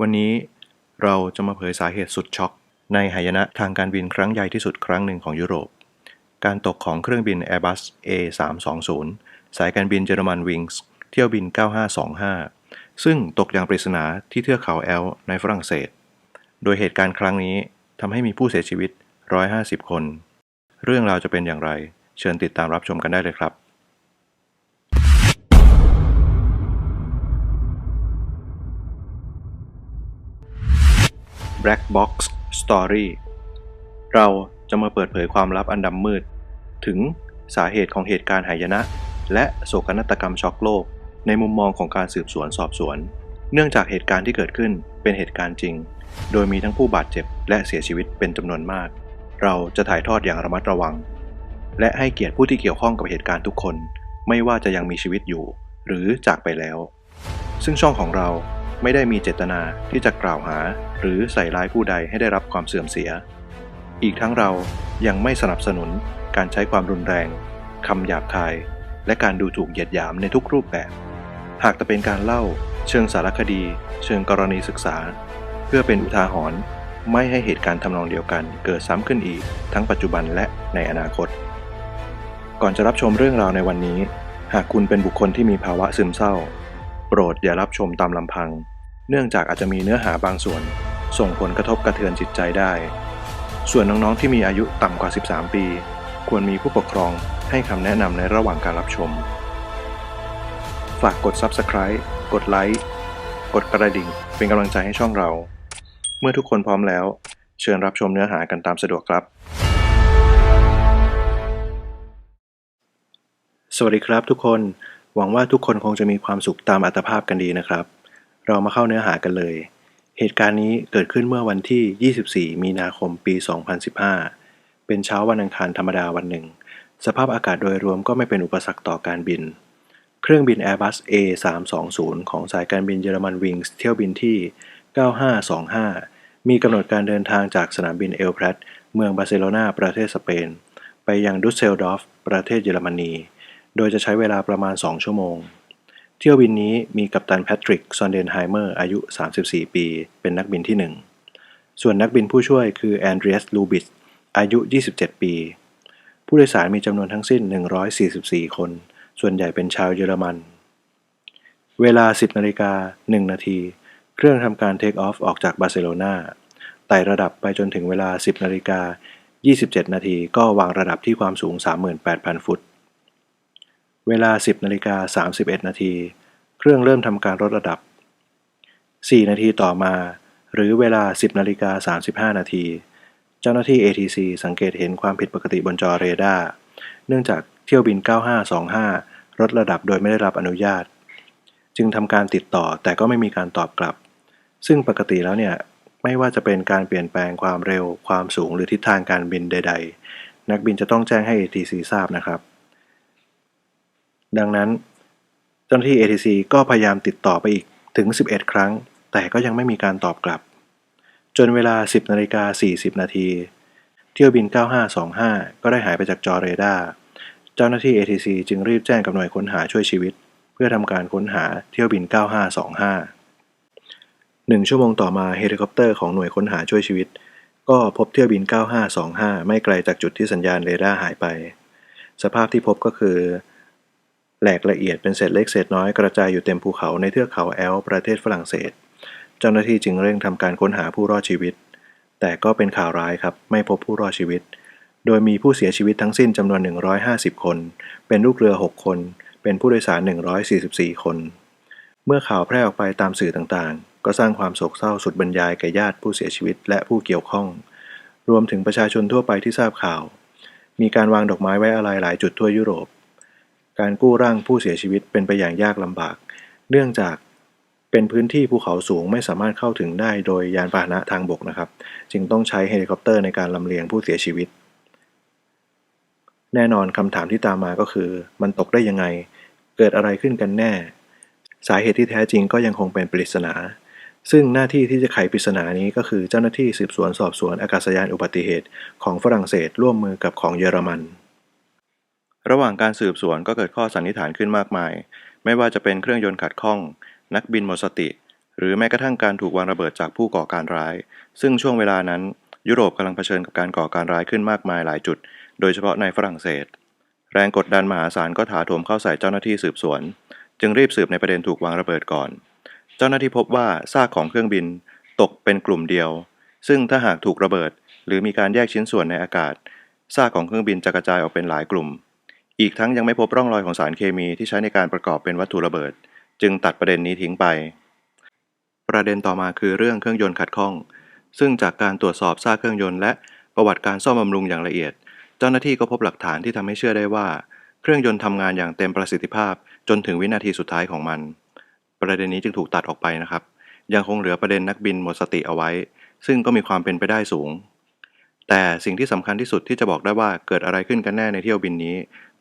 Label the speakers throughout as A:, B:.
A: วันนี้เราจะมาเผยสาเหตุสุดช็อกในหายนะทางการบินครั้งใหญ่ที่สุดครั้งหนึ่งของยุโรป การตกของเครื่องบิน Airbus A320 สายการบินเยอรมันวิงส์เที่ยวบิน 9525 ซึ่งตกอย่างปริศนาที่เทือกเขาแอลในฝรั่งเศส โดยเหตุการณ์ครั้งนี้ทำให้มีผู้เสียชีวิต 150 คน เรื่องราวจะเป็นอย่างไร เชิญติดตามรับชมกันได้เลยครับ Black Box Story เราจะมาเปิดเผยความลับอันดำมืด ถึงสาเหตุของเหตุการณ์หายนะ และโศกนาฏกรรมช็อกโลก ในมุมมองของการสืบสวนสอบสวน เนื่องจากเหตุการณ์ที่เกิดขึ้นเป็นเหตุการณ์จริง โดยมีทั้งผู้บาดเจ็บและเสียชีวิตเป็นจำนวนมาก เราจะถ่ายทอดอย่างระมัดระวัง และให้เกียรติผู้ที่เกี่ยวข้องกับเหตุการณ์ทุกคน ไม่ว่าจะยังมีชีวิตอยู่ หรือจากไปแล้ว ซึ่งช่องของเรา ไม่ได้มีเจตนาที่จะกล่าวหาหรือใส่ร้ายผู้ใดให้ได้รับความเสื่อมเสีย อีกทั้งเรายังไม่สนับสนุนการใช้ความรุนแรงคำหยาบคาย และการดูถูกเหยียดหยามในทุกรูปแบบ หากแต่เป็นการเล่า เชิงสารคดี เชิงกรณีศึกษา เพื่อเป็นอุทาหรณ์ไม่ให้เหตุการณ์ทำนองเดียวกันเกิดซ้ำขึ้นอีก ทั้งปัจจุบันและในอนาคต ก่อนจะรับชมเรื่องราวในวันนี้ หากคุณเป็นบุคคลที่มีภาวะซึมเศร้า โปรดอย่ารับชมตามลำพัง เนื่องจากอาจจะมีเนื้อหาบางส่วน ส่งผลกระทบกระเทือนจิตใจได้ ส่วนน้องๆที่มีอายุต่ำกว่า 13 ปี ควรมีผู้ปกครองให้คำแนะนำในระหว่างการรับชม ฝากกด Subscribe กดไลค์กดกระดิ่ง เป็นกำลังใจให้ช่องเรา เมื่อทุกคนพร้อมแล้ว เชิญรับชมเนื้อหากันตามสะดวกครับ สวัสดีครับทุกคน หวังว่าทุกคนคงจะมีความสุขตามอัตภาพกันดีนะครับ เรามาเข้าเนื้อหากันเลย เหตุการณ์นี้เกิดขึ้นเมื่อวันที่ 24 มีนาคมปี 2015 เป็นเช้าวันอังคารธรรมดาวันหนึ่ง สภาพอากาศโดยรวมก็ไม่เป็นอุปสรรคต่อการบิน เครื่องบิน Airbus A320 ของสายการบินเยอรมันวิงส์เที่ยวบินที่ 9525 มีกำหนดการเดินทางจากสนามบินเอลแพรตเมืองบาร์เซโลนาประเทศสเปน ไปยังดุสเซลดอฟประเทศเยอรมนี โดยจะใช้เวลาประมาณ 2 ชั่วโมง เที่ยวบินนี้มีกัปตันแพทริกซอนเดนไฮเมอร์อายุ 34 ปี เป็นนักบินที่ 1 ส่วนนักบินผู้ช่วยคือแอนเดรียสลูบิสอายุ 27 ปี ผู้โดยสารมีจำนวนทั้งสิ้น 144 คน ส่วนใหญ่เป็นชาวเยอรมัน เวลา 10นาฬิกา1นาที เครื่องทำการเทคออฟออกจากบาร์เซโลนาไต่ระดับไปจนถึงเวลา 10นาฬิกา27 นาทีก็วางระดับที่ความสูง 38,000 ฟุต เวลา 10นาฬิกา31นาทีเครื่องเริ่มทำการลดระดับ 4 นาทีต่อมา หรือเวลา 10นาฬิกา35นาทีเจ้าหน้าที่ ATC สังเกตเห็นความผิดปกติบนจอเรดาร์เนื่องจากเที่ยวบิน 9525ลดระดับโดยไม่ได้รับอนุญาต จึงทำการติดต่อแต่ก็ไม่มีการตอบกลับ ซึ่งปกติแล้วเนี่ยไม่ว่าจะเป็นการเปลี่ยนแปลงความเร็ว ความสูงหรือทิศทางการบินใด ๆ นักบินจะต้องแจ้งให้ ATC ทราบนะครับ ดังนั้น เจ้าหน้าที่ ATC ก็พยายามติดต่อไปอีกถึง 11 ครั้ง แต่ก็ยังไม่มีการตอบกลับ จนเวลา 10นาฬิกา40 นาที เที่ยวบิน 9525 ก็ได้หายไปจากจอเรดาร์เจ้าหน้าที่ ATC จึงรีบแจ้งกับหน่วยค้นหาช่วยชีวิต เพื่อทำการค้นหาเที่ยวบิน 9525หนึ่งชั่วโมงต่อมาเฮลิคอปเตอร์ของหน่วยค้นหาช่วยชีวิต ก็พบเที่ยวบิน 9525 ไม่ไกลจากจุดที่สัญญาณเรดาร์หายไป สภาพที่พบก็คือ แหลกละเอียดเป็นเศษเล็กเศษน้อยกระจายอยู่เต็มภูเขาในเทือกเขาแอลประเทศฝรั่งเศส เจ้าหน้าที่จึงเร่งทำการค้นหาผู้รอดชีวิต แต่ก็เป็นข่าวร้ายครับไม่พบผู้รอดชีวิต โดยมีผู้เสียชีวิตทั้งสิ้นจำนวน 150 คน เป็นลูกเรือ 6 คน เป็นผู้โดยสาร 144 คน เมื่อข่าวแพร่ออกไปตามสื่อต่างๆ ก็สร้างความโศกเศร้าสุดบรรยายแก่ญาติผู้เสียชีวิตและผู้เกี่ยวข้อง รวมถึงประชาชนทั่วไปที่ทราบข่าว มีการวางดอกไม้ไว้อาลัยหลายจุดทั่วยุโรป การกู้ร่างผู้เสียชีวิตเป็นไปอย่างยากลำบาก เนื่องจากเป็นพื้นที่ภูเขาสูงไม่สามารถเข้าถึงได้โดยยานพาหนะทางบกนะครับ จึงต้องใช้เฮลิคอปเตอร์ในการลำเลียงผู้เสียชีวิต แน่นอนคำถามที่ตามมาก็คือ มันตกได้ยังไง เกิดอะไรขึ้นกันแน่ สาเหตุที่แท้จริงก็ยังคงเป็นปริศนา ซึ่งหน้าที่ที่จะไขปริศนานี้ก็คือเจ้าหน้าที่สืบสวนสอบสวนอากาศยานอุบัติเหตุของฝรั่งเศสร่วมมือกับของเยอรมัน ระหว่างการสืบสวนก็เกิดข้อสันนิษฐานขึ้นมากมาย ไม่ว่าจะเป็นเครื่องยนต์ขัดข้อง นักบินหมดสติ หรือแม้กระทั่งการถูกวางระเบิดจากผู้ก่อการร้าย ซึ่งช่วงเวลานั้น ยุโรปกำลังเผชิญกับการก่อการร้ายขึ้นมากมายหลายจุด โดยเฉพาะในฝรั่งเศส แรงกดดันมหาศาลก็ถาโถมเข้าใส่เจ้าหน้าที่สืบสวน จึงรีบสืบในประเด็นถูกวางระเบิดก่อน เจ้าหน้าที่พบว่าซากของเครื่องบินตกเป็นกลุ่มเดียว ซึ่งถ้าหากถูกระเบิด หรือมีการแยกชิ้นส่วนในอากาศซากของเครื่องบินจะกระจายออกเป็นหลายกลุ่ม อีกทั้งยังไม่พบร่องรอยของสารเคมีที่ใช้ในการประกอบเป็นวัตถุระเบิด จึงตัดประเด็นนี้ทิ้งไป ประเด็นต่อมาคือเรื่องเครื่องยนต์ขัดข้อง ซึ่งจากการตรวจสอบซากเครื่องยนต์และประวัติการซ่อมบำรุงอย่างละเอียด เจ้าหน้าที่ก็พบหลักฐานที่ทำให้เชื่อได้ว่า เครื่องยนต์ทำงานอย่างเต็มประสิทธิภาพ จนถึงวินาทีสุดท้ายของมัน ประเด็นนี้จึงถูกตัดออกไปนะครับ ยังคงเหลือประเด็นนักบินหมดสติเอาไว้ ซึ่งก็มีความเป็นไปได้สูง แต่สิ่งที่สำคัญที่สุดที่จะบอกได้ว่าเกิดอะไรขึ้นกันแน่ในเที่ยวบินนี้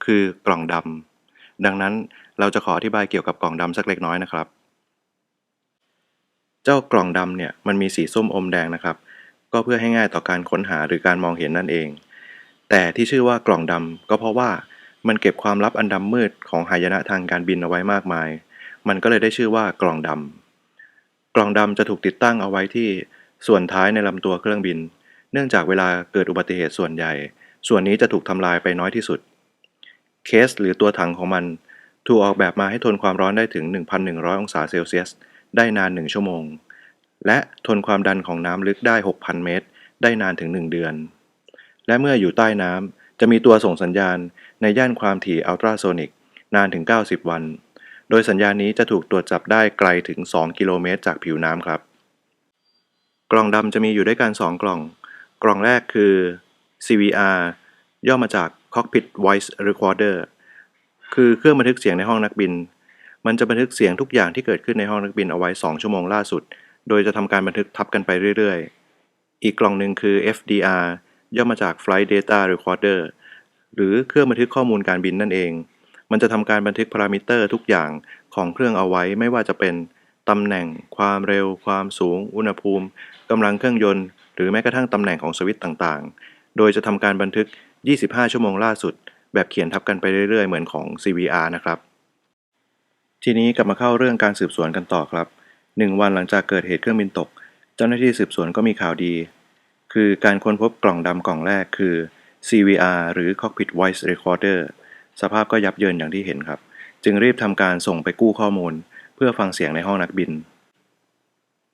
A: คือกล่องดำดังนั้นเราจะขออธิบายเกี่ยวกับกล่องดำสักเล็กน้อยนะครับ เจ้ากล่องดำเนี่ยมันมีสีส้มอมแดงนะครับ ก็เพื่อให้ง่ายต่อการค้นหาหรือการมองเห็นนั่นเอง แต่ที่ชื่อว่ากล่องดำก็เพราะว่ามันเก็บความลับอันดำมืดของหายนะทางการบินเอาไว้มากมาย มันก็เลยได้ชื่อว่ากล่องดำกล่องดำจะถูกติดตั้งเอาไว้ที่ส่วนท้ายในลำตัวเครื่องบิน เนื่องจากเวลาเกิดอุบัติเหตุส่วนใหญ่ ส่วนนี้จะถูกทำลายไปน้อยที่สุด เคสหรือตัวถังของมัน ถูกออกแบบมาให้ทนความร้อนได้ถึง 1,100 องศาเซลเซียส ได้นาน 1 ชั่วโมง และทนความดันของน้ำลึกได้ 6,000 เมตร ได้นานถึง 1 เดือน และเมื่ออยู่ใต้น้ำจะมีตัวส่งสัญญาณในย่านความถี่อัลตราโซนิกนานถึง 90 วัน โดยสัญญาณนี้จะถูกตรวจจับได้ไกลถึง 2 กิโลเมตรจากผิวน้ำครับ กล่องดำจะมีอยู่ด้วยกัน 2 กล่อง กล่องแรกคือ CVR ย่อมาจาก Cockpit Voice Recorder คือเครื่องบันทึกเสียงในห้องนักบิน มันจะบันทึกเสียงทุกอย่างที่เกิดขึ้นในห้องนักบินเอาไว้ 2 ชั่วโมงล่าสุด โดยจะทำการบันทึกทับกันไปเรื่อยๆ อีกกล่องหนึ่งคือ FDR ย่อมาจาก Flight Data Recorder หรือเครื่องบันทึกข้อมูลการบินนั่นเอง มันจะทำการบันทึกพารามิเตอร์ทุกอย่างของเครื่องเอาไว้ไม่ว่าจะเป็นตำแหน่ง ความเร็ว ความสูง อุณหภูมิกำลังเครื่องยนต์ หรือแม้กระทั่งตำแหน่งของสวิตต่างๆ โดยจะทำการบันทึก 25 ชั่วโมงล่าสุด แบบเขียนทับกันไปเรื่อยๆ เหมือนของ CVR นะครับ ทีนี้กลับมาเข้าเรื่องการสืบสวนกันต่อครับ 1 วันหลังจากเกิดเหตุเครื่องบินตก เจ้าหน้าที่สืบสวนก็มีข่าวดี คือการค้นพบกล่องดำกล่องแรกคือ CVR หรือ Cockpit Voice Recorder สภาพก็ยับเยินอย่างที่เห็นครับ จึงรีบทำการส่งไปกู้ข้อมูล เพื่อฟังเสียงในห้องนักบิน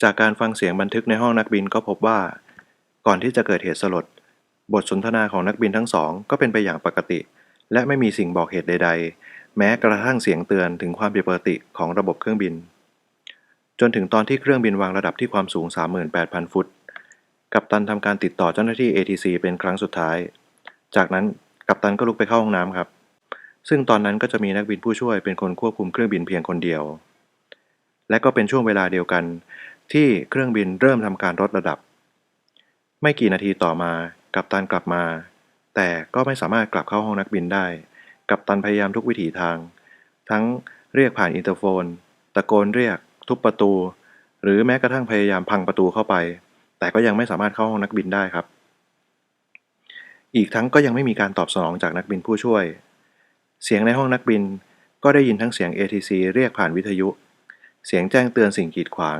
A: จากการฟังเสียงบันทึกในห้องนักบินก็พบว่า ก่อนที่จะเกิดเหตุสลด บทสนทนาของนักบินทั้งสองก็เป็นไปอย่างปกติ และไม่มีสิ่งบอกเหตุใด ๆ แม้กระทั่งเสียงเตือนถึงความผิดปกติของระบบเครื่องบิน จนถึงตอนที่เครื่องบินวางระดับที่ความสูง 38,000 ฟุต กัปตันทำการติดต่อเจ้าหน้าที่ ATC เป็นครั้งสุดท้าย จากนั้นกัปตันก็ลุกไปเข้าห้องน้ำครับ ซึ่งตอนนั้นก็จะมีนักบินผู้ช่วยเป็นคนควบคุมเครื่องบินเพียงคนเดียว และก็เป็นช่วงเวลาเดียวกัน ที่เครื่องบินเริ่มทำการลดระดับ ไม่กี่นาทีต่อมา กัปตันกลับมา แต่ก็ไม่สามารถกลับเข้าห้องนักบินได้ กัปตันพยายามทุกวิถีทาง ทั้งเรียกผ่านอินเตอร์โฟน ตะโกนเรียก ทุบประตู หรือแม้กระทั่งพยายามพังประตูเข้าไป แต่ก็ยังไม่สามารถเข้าห้องนักบินได้ครับ อีกทั้งก็ยังไม่มีการตอบสนองจากนักบินผู้ช่วย เสียงในห้องนักบินก็ได้ยินทั้งเสียง ATC เรียกผ่านวิทยุ เสียงแจ้งเตือนสิ่งกีดขวาง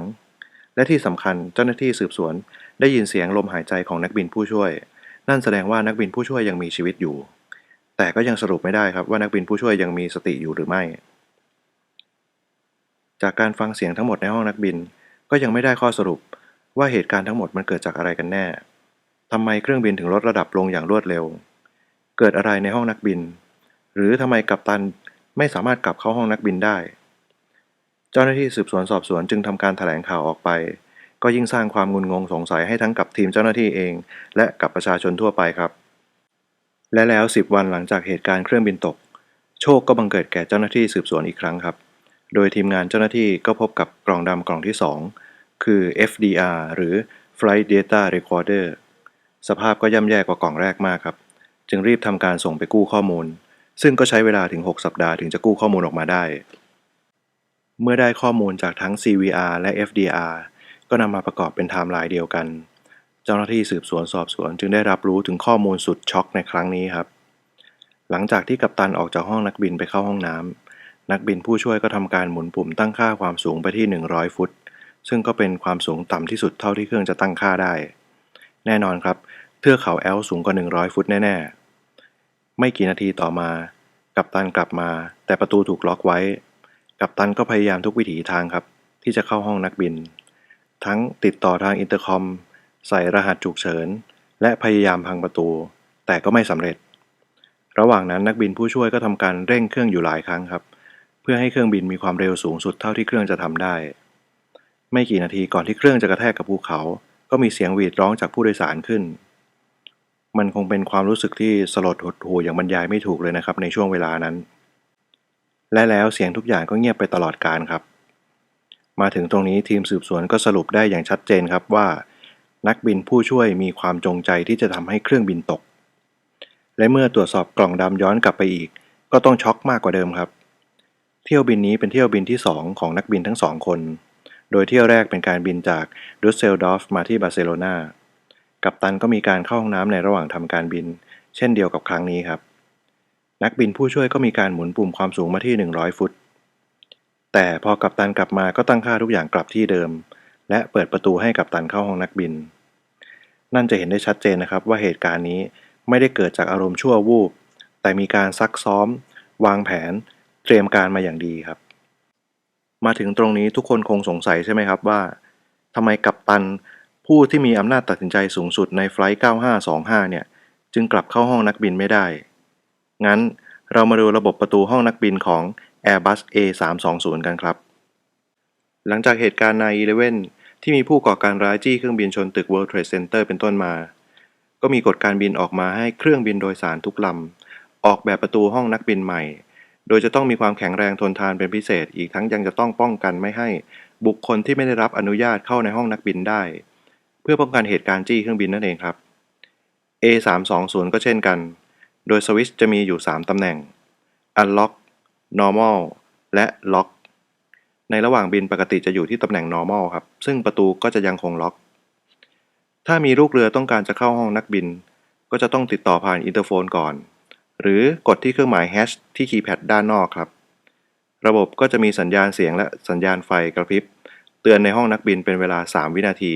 A: และที่สำคัญเจ้าหน้าที่สืบสวนได้ยินเสียงลมหายใจของนักบินผู้ช่วย นั่นแสดงว่านักบินผู้ช่วยยังมีชีวิตอยู่ แต่ก็ยังสรุปไม่ได้ครับว่านักบินผู้ช่วยยังมีสติอยู่หรือไม่ จากการฟังเสียงทั้งหมดในห้องนักบิน ก็ยังไม่ได้ข้อสรุปว่าเหตุการณ์ทั้งหมดมันเกิดจากอะไรกันแน่ทำไมเครื่องบินถึงลดระดับลงอย่างรวดเร็ว เกิดอะไรในห้องนักบิน หรือทำไมกัปตันไม่สามารถกลับเข้าห้องนักบินได้ เจ้าหน้าที่สืบสวนสอบสวนจึงทำการถแถลงข่าวออกไป ก็ยิ่งสร้างความงุนงงสงสัยให้ทั้งกับทีมเจ้าหน้าที่เอง และกับประชาชนทั่วไปครับ และแล้ว 10 วันหลังจากเหตุการณ์เครื่องบินตก โชคก็บังเกิดแก่เจ้าหน้าที่สืบสวนอีกครั้งครับ โดยทีมงานเจ้าหน้าที่ก็พบกับกล่องดำกล่องที่ 2 คือ FDR หรือ Flight Data Recorder สภาพก็ย่ำแย่กว่ากล่องแรกมากครับ จึงรีบทำการส่งไปกู้ข้อมูล ซึ่งก็ใช้เวลาถึง 6 สัปดาห์ถึงจะกู้ข้อมูลออกมาได้ เมื่อได้ข้อมูลจากทั้ง CVR และ FDR ก็นำมาประกอบเป็นไทม์ไลน์เดียวกัน เจ้าหน้าที่สืบสวนสอบสวน จึงได้รับรู้ถึงข้อมูลสุดช็อกในครั้งนี้ครับ หลังจากที่กัปตันออกจากห้องนักบินไปเข้าห้องน้ำนักบินผู้ช่วยก็ทำการหมุนปุ่มตั้งค่าความสูงไปที่ 100 ฟุต ซึ่งก็เป็นความสูงต่ำที่สุดเท่าที่เครื่องจะตั้งค่าได้ แน่นอนครับเทือกเขาแอลสูงกว่า 100 ฟุตแน่ๆ ไม่กี่นาทีต่อมากัปตันกลับมา แต่ประตูถูกล็อกไว้ กัปตันก็พยายามทุกวิถีทางครับ ที่จะเข้าห้องนักบิน ทั้งติดต่อทางอินเตอร์คอม ใส่รหัสฉุกเฉิน และพยายามพังประตู แต่ก็ไม่สำเร็จ ระหว่างนั้นนักบินผู้ช่วยก็ทำการเร่งเครื่องอยู่หลายครั้งครับ เพื่อให้เครื่องบินมีความเร็วสูงสุดเท่าที่เครื่องจะทำได้ ไม่กี่นาทีก่อนที่เครื่องจะกระแทกกับภูเขา ก็มีเสียงหวีดร้องจากผู้โดยสารขึ้น มันคงเป็นความรู้สึกที่สลดหดหู่อย่างบรรยายไม่ถูกเลยนะครับในช่วงเวลานั้น และแล้วเสียงทุกอย่างก็เงียบไปตลอดการครับ มาถึงตรงนี้ทีมสืบสวนก็สรุปได้อย่างชัดเจนครับว่า นักบินผู้ช่วยมีความจงใจที่จะทำให้เครื่องบินตก และเมื่อตรวจสอบกล่องดำย้อนกลับไปอีก ก็ต้องช็อกมากกว่าเดิมครับ เที่ยวบินนี้เป็นเที่ยวบินที่ 2 ของนักบินทั้งสองคน โดยเที่ยวแรกเป็นการบินจากดุสเซลดอฟมาที่บาร์เซโลนากัปตันก็มีการเข้าห้องน้ำในระหว่างทำการบิน เช่นเดียวกับครั้งนี้ครับ นักบินผู้ช่วยก็มีการหมุนปุ่มความสูงมาที่ 100 ฟุต แต่พอกัปตันกลับมาก็ตั้งค่าทุกอย่างกลับที่เดิม และเปิดประตูให้กัปตันเข้าห้องนักบิน นั่นจะเห็นได้ชัดเจนนะครับว่าเหตุการณ์นี้ไม่ได้เกิดจากอารมณ์ชั่ววูบ แต่มีการซักซ้อม วางแผน เตรียมการมาอย่างดีครับ มาถึงตรงนี้ทุกคนคงสงสัยใช่ไหมครับว่าทำไมกัปตันผู้ที่มีอำนาจตัดสินใจสูงสุดในไฟล์9525 เนี่ย จึงกลับเข้าห้องนักบินไม่ได้ งั้นเรามาดูระบบประตูห้องนักบินของ Airbus A320 กันครับ หลังจากเหตุการณ์9-11 ที่มีผู้ก่อการร้ายจี้เครื่องบินชนตึก World Trade Center เป็นต้นมา ก็มีกฎการบินออกมาให้เครื่องบินโดยสารทุกลำ ออกแบบประตูห้องนักบินใหม่ โดยจะต้องมีความแข็งแรงทนทานเป็นพิเศษ อีกทั้งยังจะต้องป้องกันไม่ให้บุคคลที่ไม่ได้รับอนุญาตเข้าในห้องนักบินได้ เพื่อป้องกันเหตุการณ์จี้เครื่องบินนั่นเองครับ A320 ก็เช่นกัน โดยสวิตช์จะมีอยู่ 3 ตำแหน่ง Unlock Normal และ Lock ในระหว่างบินปกติจะอยู่ที่ตำแหน่ง normal ครับ ซึ่งประตูก็จะยังคงล็อก ถ้ามีลูกเรือต้องการจะเข้าห้องนักบิน ก็จะต้องติดต่อผ่านอินเตอร์โฟนก่อน หรือกดที่เครื่องหมาย hash ที่คีย์แพดด้านนอกครับ ระบบก็จะมีสัญญาณเสียงและสัญญาณไฟกระพริบ เตือนในห้องนักบินเป็นเวลา 3 วินาที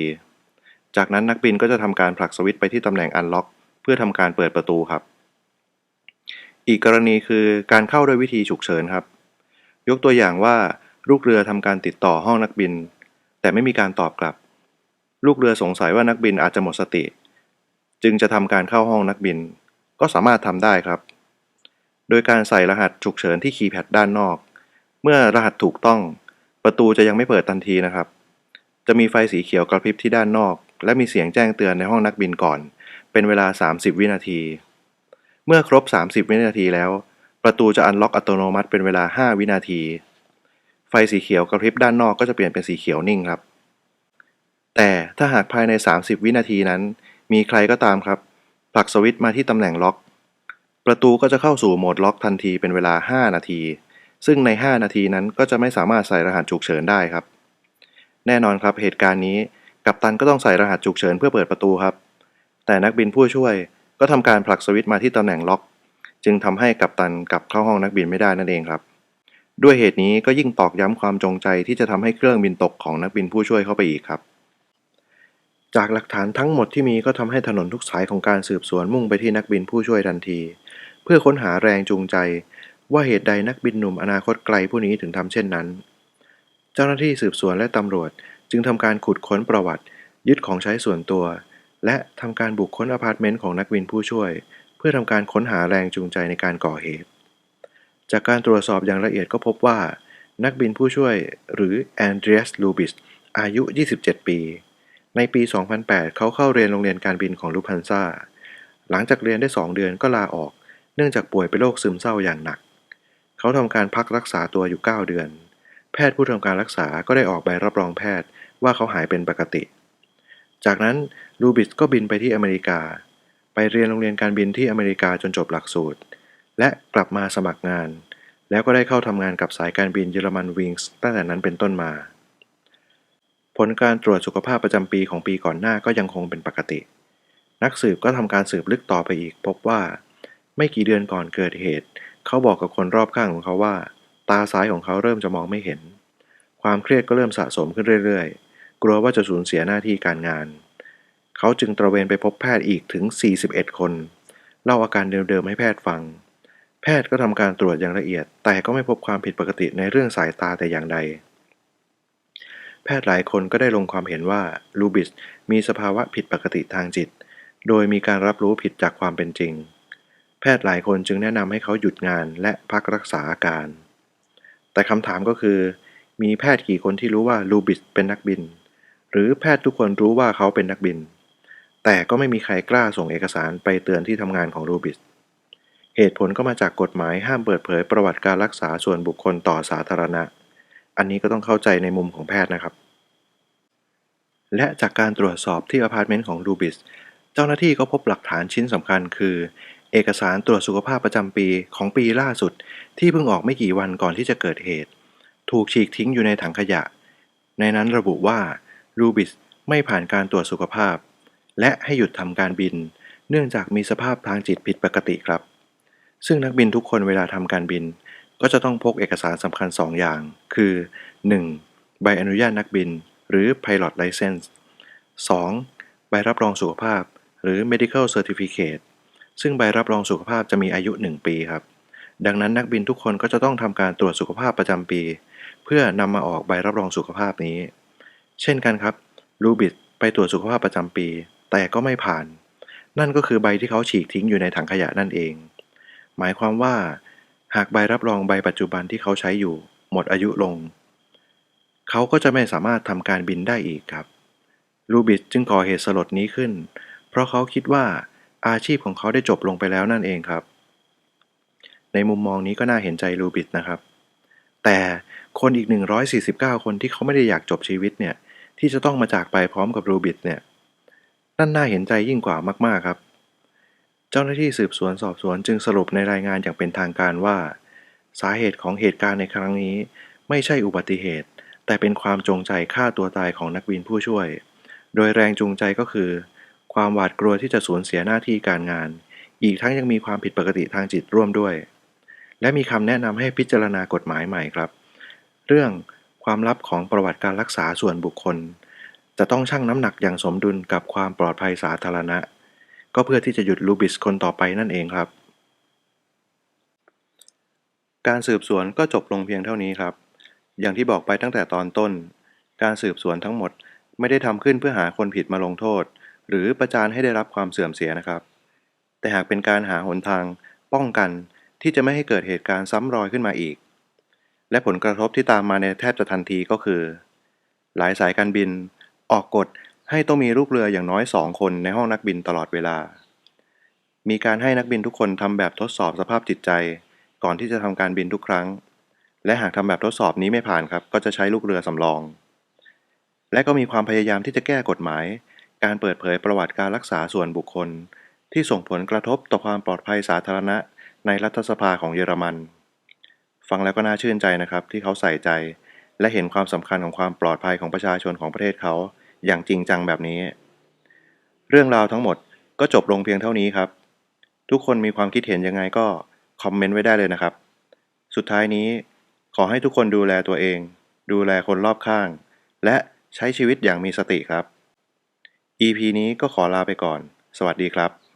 A: จากนั้นนักบินก็จะทำการผลักสวิตช์ไปที่ตำแหน่ง unlock เพื่อทำการเปิดประตูครับ อีกกรณีคือการเข้าด้วยวิธีฉุกเฉินครับ ยกตัวอย่างว่าลูกเรือทำการติดต่อห้องนักบิน แต่ไม่มีการตอบกลับ ลูกเรือสงสัยว่านักบินอาจจะหมดสติ จึงจะทำการเข้าห้องนักบิน ก็สามารถทำได้ครับ โดยการใส่รหัสฉุกเฉินที่คีย์แพดด้านนอก เมื่อรหัสถูกต้อง ประตูจะยังไม่เปิดทันทีนะครับ จะมีไฟสีเขียวกระพริบที่ด้านนอก และมีเสียงแจ้งเตือนในห้องนักบินก่อน เป็นเวลา 30 วินาที เมื่อครบ 30 วินาทีแล้ว ประตูจะอันล็อกอัตโนมัติเป็นเวลา 5 วินาที ไฟสีเขียวกระพริบด้านนอกก็จะเปลี่ยนเป็นสีเขียวนิ่งครับ แต่ถ้าหากภายใน 30 วินาทีนั้น มีใครก็ตามครับผลักสวิตช์มาที่ตำแหน่งล็อก ประตูก็จะเข้าสู่โหมดล็อกทันทีเป็นเวลา 5 นาที ซึ่งใน 5 นาทีนั้นก็จะไม่สามารถใส่รหัสฉุกเฉินได้ครับ แน่นอนครับเหตุการณ์นี้กัปตันก็ต้องใส่รหัสฉุกเฉินเพื่อเปิดประตูครับ แต่นักบินผู้ช่วย ก็ทำการผลักสวิตช์มาที่ตำแหน่งล็อก จึงทำให้กัปตันกลับเข้าห้องนักบินไม่ได้นั่นเองครับ ด้วยเหตุนี้ก็ยิ่งตอกย้ำความจงใจที่จะทำให้เครื่องบินตกของนักบินผู้ช่วยเข้าไปอีกครับจากหลักฐานทั้งหมดที่มีก็ทำให้ถนนทุกสายของการสืบสวนมุ่งไปที่นักบินผู้ช่วยทันที เพื่อค้นหาแรงจูงใจ ว่าเหตุใดนักบินหนุ่มอนาคตไกลผู้นี้ถึงทำเช่นนั้น เจ้าหน้าที่สืบสวนและตำรวจจึงทำการขุดค้นประวัติ ยึดของใช้ส่วนตัว และทำการบุกค้นอพาร์ตเมนต์ของนักบินผู้ช่วย เพื่อทำการค้นหาแรงจูงใจในการก่อเหตุ จากการตรวจสอบอย่างละเอียดก็พบว่า นักบินผู้ช่วยหรือแอนเดรียสลูบิสอายุ 27 ปี ในปี 2008 เขาเข้าเรียนโรงเรียนการบินของลูพันซาหลังจากเรียนได้ 2 เดือนก็ลาออก เนื่องจากป่วยเป็นโรคซึมเศร้าอย่างหนัก เขาทำการพักรักษาตัวอยู่ 9 เดือน แพทย์ผู้ทำการรักษาก็ได้ออกใบรับรองแพทย์ว่าเขาหายเป็นปกติ จากนั้นลูบิสก็บินไปที่อเมริกา ไปเรียนโรงเรียนการบินที่อเมริกาจนจบหลักสูตร และกลับมาสมัครงาน แล้วก็ได้เข้าทำงานกับสายการบินเยอรมันวิงส์ตั้งแต่นั้นเป็นต้นมา ผลการตรวจสุขภาพประจำปีของปีก่อนหน้าก็ยังคงเป็นปกติ นักสืบก็ทำการสืบลึกต่อไปอีก พบว่า ไม่กี่เดือนก่อนเกิดเหตุ เขาบอกกับคนรอบข้างของเขาว่า ตาซ้ายของเขาเริ่มจะมองไม่เห็น ความเครียดก็เริ่มสะสมขึ้นเรื่อยๆ กลัวว่าจะสูญเสียหน้าที่การงาน เขาจึงตระเวนไปพบแพทย์อีกถึง 41 คน เล่าอาการเดิมๆให้แพทย์ฟัง แพทย์ก็ทำการตรวจอย่างละเอียด แต่ก็ไม่พบความผิดปกติในเรื่องสายตาแต่อย่างใด แพทย์หลายคนก็ได้ลงความเห็นว่าลูบิสมีสภาวะผิดปกติทางจิต โดยมีการรับรู้ผิดจากความเป็นจริง แพทย์หลายคนจึงแนะนำให้เขาหยุดงานและพักรักษาอาการ แต่คำถามก็คือ มีแพทย์กี่คนที่รู้ว่าลูบิสเป็นนักบิน หรือแพทย์ทุกคนรู้ว่าเขาเป็นนักบิน แต่ก็ไม่มีใครกล้าส่งเอกสารไปเตือนที่ทำงานของลูบิส เหตุผลก็มาจากกฎหมายห้ามเปิดเผยประวัติการรักษาส่วนบุคคลต่อสาธารณะ อันนี้ก็ต้องเข้าใจในมุมของแพทย์นะครับ และจากการตรวจสอบที่อพาร์ตเมนต์ของลูบิส เจ้าหน้าที่ก็พบหลักฐานชิ้นสำคัญคือ เอกสารตรวจสุขภาพประจำปีของปีล่าสุด ที่เพิ่งออกไม่กี่วันก่อนที่จะเกิดเหตุ ถูกฉีกทิ้งอยู่ในถังขยะ ในนั้นระบุว่า ลูบิสไม่ผ่านการตรวจสุขภาพ และให้หยุดทำการบิน เนื่องจากมีสภาพทางจิตผิดปกติครับ ซึ่งนักบินทุกคนเวลาทำการบิน ก็จะต้องพกเอกสารสำคัญ 2 อย่าง คือ 1. ใบอนุญาตนักบิน หรือ Pilot License 2. ใบรับรองสุขภาพ หรือ Medical Certificate ซึ่งใบรับรองสุขภาพจะมีอายุ 1 ปีครับ ดังนั้นนักบินทุกคนก็จะต้องทำการตรวจสุขภาพประจำปี เพื่อนำมาออกใบรับรองสุขภาพนี้ เช่นกันครับลูบิดไปตรวจสุขภาพประจำปี แต่ก็ไม่ผ่าน นั่นก็คือใบที่เขาฉีกทิ้งอยู่ในถังขยะนั่นเอง หมายความว่า หากใบรับรองใบปัจจุบันที่เขาใช้อยู่ หมดอายุลง เขาก็จะไม่สามารถทำการบินได้อีกครับลูบิดจึงก่อเหตุสลดนี้ขึ้น เพราะเขาคิดว่าอาชีพของเขาได้จบลงไปแล้วนั่นเองครับ ในมุมมองนี้ก็น่าเห็นใจลูบิดนะครับ แต่คนอีก 149 คนที่เขาไม่ได้อยากจบชีวิตเนี่ย ที่จะต้องมาจากไปพร้อมกับลูบิดเนี่ยนั่นน่าเห็นใจยิ่งกว่ามากๆครับ เจ้าหน้าที่สืบสวนสอบสวนจึงสรุปในรายงานอย่างเป็นทางการว่า สาเหตุของเหตุการณ์ในครั้งนี้ ไม่ใช่อุบัติเหตุ แต่เป็นความจงใจฆ่าตัวตายของนักบินผู้ช่วย โดยแรงจูงใจก็คือ ความหวาดกลัวที่จะสูญเสียหน้าที่การงาน อีกทั้งยังมีความผิดปกติทางจิตร่วมด้วย และมีคำแนะนำให้พิจารณากฎหมายใหม่ครับ เรื่อง ความลับของประวัติการรักษาส่วนบุคคล จะต้องชั่งน้ำหนักอย่างสมดุลกับความปลอดภัยสาธารณะ ก็เพื่อที่จะหยุดลูบิสคนต่อไปนั่นเองครับ การสืบสวนก็จบลงเพียงเท่านี้ครับ อย่างที่บอกไปตั้งแต่ตอนต้น การสืบสวนทั้งหมดไม่ได้ทำขึ้นเพื่อหาคนผิดมาลงโทษ หรือประจานให้ได้รับความเสื่อมเสียนะครับ แต่หากเป็นการหาหนทาง ป้องกันที่จะไม่ให้เกิดเหตุการณ์ซ้ำรอยขึ้นมาอีก และผลกระทบที่ตามมาในแทบจะทันทีก็คือ หลายสายการบินออกกฎให้ต้องมีลูกเรืออย่างน้อยสองคนในห้องนักบินตลอดเวลา มีการให้นักบินทุกคนทำแบบทดสอบสภาพจิตใจ ก่อนที่จะทำการบินทุกครั้ง และหากทำแบบทดสอบนี้ไม่ผ่านครับ ก็จะใช้ลูกเรือสำรอง และก็มีความพยายามที่จะแก้กฎหมาย การเปิดเผยประวัติการรักษาส่วนบุคคล ที่ส่งผลกระทบต่อความปลอดภัยสาธารณะในรัฐสภาของเยอรมัน ฟังแล้วก็น่าชื่นใจนะครับ ที่เขาใส่ใจ และเห็นความสำคัญของความปลอดภัยของประชาชนของประเทศเขาอย่างจริงจังแบบนี้ เรื่องราวทั้งหมดก็จบลงเพียงเท่านี้ครับ ทุกคนมีความคิดเห็นยังไงก็คอมเมนต์ไว้ได้เลยนะครับ สุดท้ายนี้ขอให้ทุกคนดูแลตัวเอง ดูแลคนรอบข้าง และใช้ชีวิตอย่างมีสติครับ EP นี้ก็ขอลาไปก่อน สวัสดีครับ